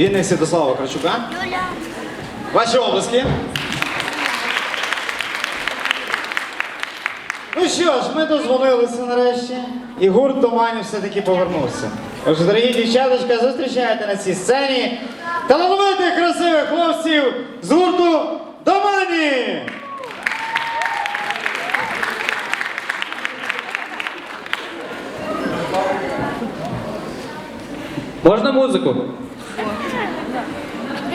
Вінник Святослава Крачука. Ваші обласки. Ну що ж, ми дозволилися нарешті. І гурт Домані все-таки повернувся. Отже, дорогі дівчаточка, зустрічайте на цій сцені талановитих красивих хлопців з гурту Домані! Можна музику?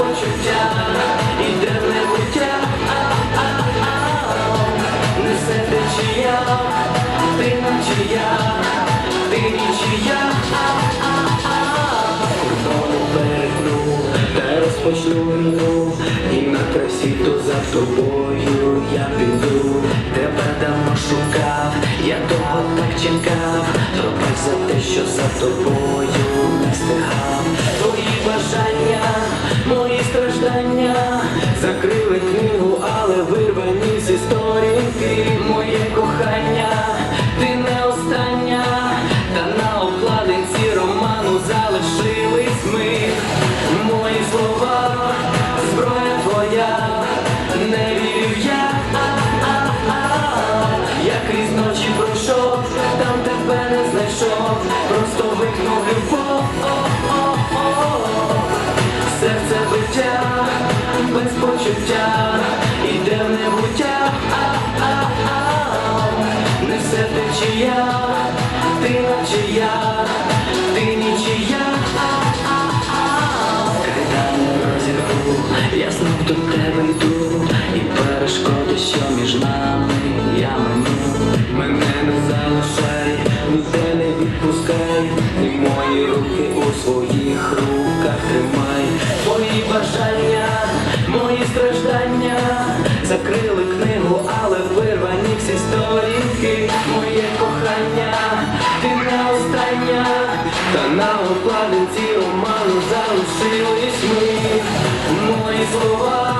почуття, іде в небуття, несе течія, ти нічия, ти нічия, Знову перетну та розпочну війну І на красі то за тобою я піду. Тебе давно шукав, я того так чекав. Пробач за те, що за тобою не стигав Я ночі пройшов, там тебе не знайшов. Просто викнув любов Серце биття, без почуття, іде в небуття. Несе течія, Закрили книгу, але вирвані всі сторінки. Моє кохання, ти не остання. Та на обкладинці роману залишились ми. Мої слова,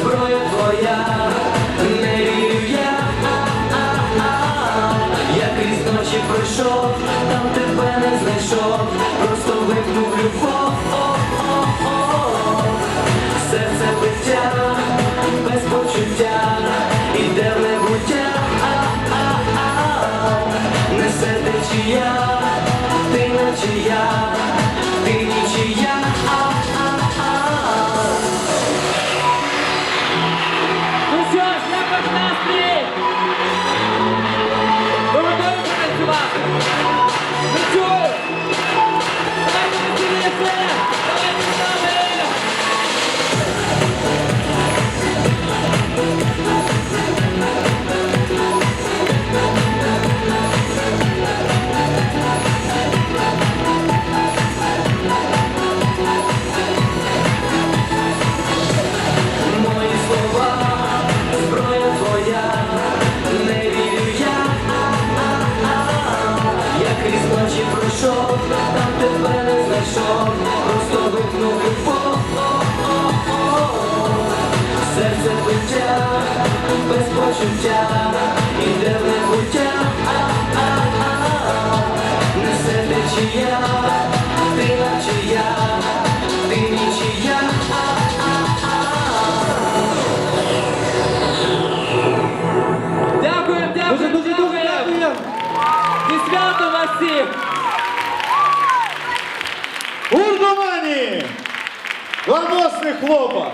зброя твоя, не вірю я. Я крізь ночі пройшов, там тебе не знайшов. Просто вимкнув Несе ночі пройшов, там тебе не знайшов, просто вимкнув любов, серце биття, без почуття, іде в небуття, несе течія, ти наче я, ти нічия. Дякую, дякую, дуже, дуже, дуже дякую. Зі святом вас всіх! Гурт Домані! Гламосний хлопа!